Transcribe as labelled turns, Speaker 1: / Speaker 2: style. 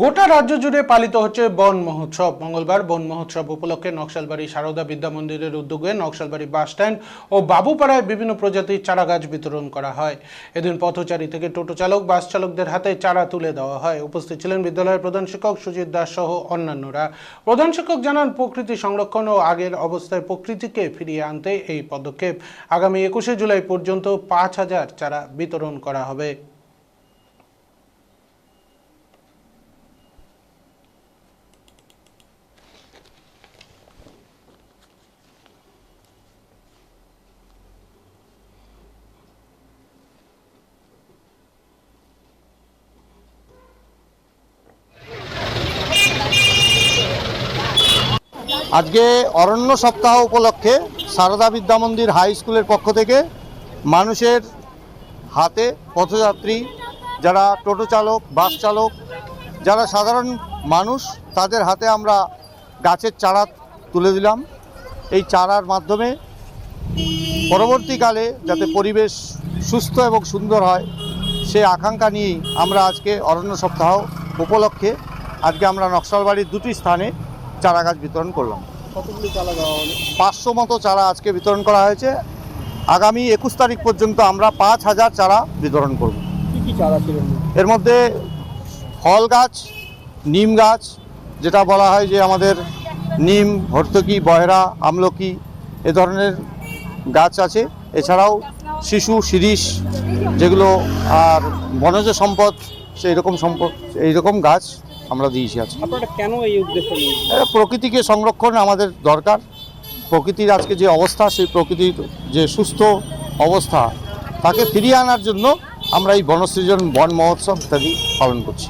Speaker 1: গোটা রাজ্য জুড়ে পালিত হচ্ছে বন মহোৎসব। মঙ্গলবার বন মহোৎসব উপলক্ষে নকশালবাড়ি সারদা বিদ্যা মন্দিরের উদ্যোগে নকশালবাড়ি বাস স্ট্যান্ড ও বাবুপাড়ায় বিভিন্ন প্রজাতির চারা গাছ বিতরণ করা হয়। এদিন পথচারী থেকে টোটো চালক, বাস চালকদের হাতে চারা তুলে দেওয়া হয়। উপস্থিত ছিলেন বিদ্যালয়ের প্রধান শিক্ষক সুজিত দাস সহ অন্যান্যরা। প্রধান শিক্ষক জানান, প্রকৃতি সংরক্ষণ ও আগের অবস্থায় প্রকৃতিকে ফিরিয়ে আনতে এই পদক্ষেপ আগামী একুশে জুলাই পর্যন্ত পাঁচ হাজার চারা বিতরণ করা হবে।
Speaker 2: আজকে অরণ্য সপ্তাহ উপলক্ষে সারদা বিদ্যা মন্দির হাই স্কুলের পক্ষ থেকে মানুষের হাতে পথযাত্রী, যারা টোটো চালক, বাস চালক, যারা সাধারণ মানুষ, তাদের হাতে আমরা গাছের চারা তুলে দিলাম। এই চারার মাধ্যমে পরবর্তীকালে যাতে পরিবেশ সুস্থ এবং সুন্দর হয়, সে আকাঙ্ক্ষা নিয়েই আমরা আজকে অরণ্য সপ্তাহ উপলক্ষে আজকে আমরা নকশালবাড়ির দুটি স্থানে চারা গাছ বিতরণ করলাম। পাঁচশো মতো চারা আজকে বিতরণ করা হয়েছে। আগামী একুশ তারিখ পর্যন্ত আমরা পাঁচ হাজার চারা বিতরণ করব।
Speaker 3: কি কি চারা এর মধ্যে?
Speaker 2: এর মধ্যে ফল গাছ নিম গাছ যেটা বলা হয় যে আমাদের নিম ভর্তকি বয়রা আমলকি এ ধরনের গাছ আছে। এছাড়াও শিশু শিরিষ যেগুলো আর বনজ সম্পদ সেই রকম সম্পদ এইরকম গাছ আমরা দিয়েছি আজকে।
Speaker 3: আপনারা কেন এই উদ্দেশ্য
Speaker 2: প্রকৃতিকে সংরক্ষণ আমাদের দরকার। প্রকৃতির আজকে যে অবস্থা সেই প্রকৃতির যে সুস্থ অবস্থা তাকে ফিরিয়ে আনার জন্য আমরা এই বনসৃজন বন মহোৎসব ইত্যাদি পালন করছি।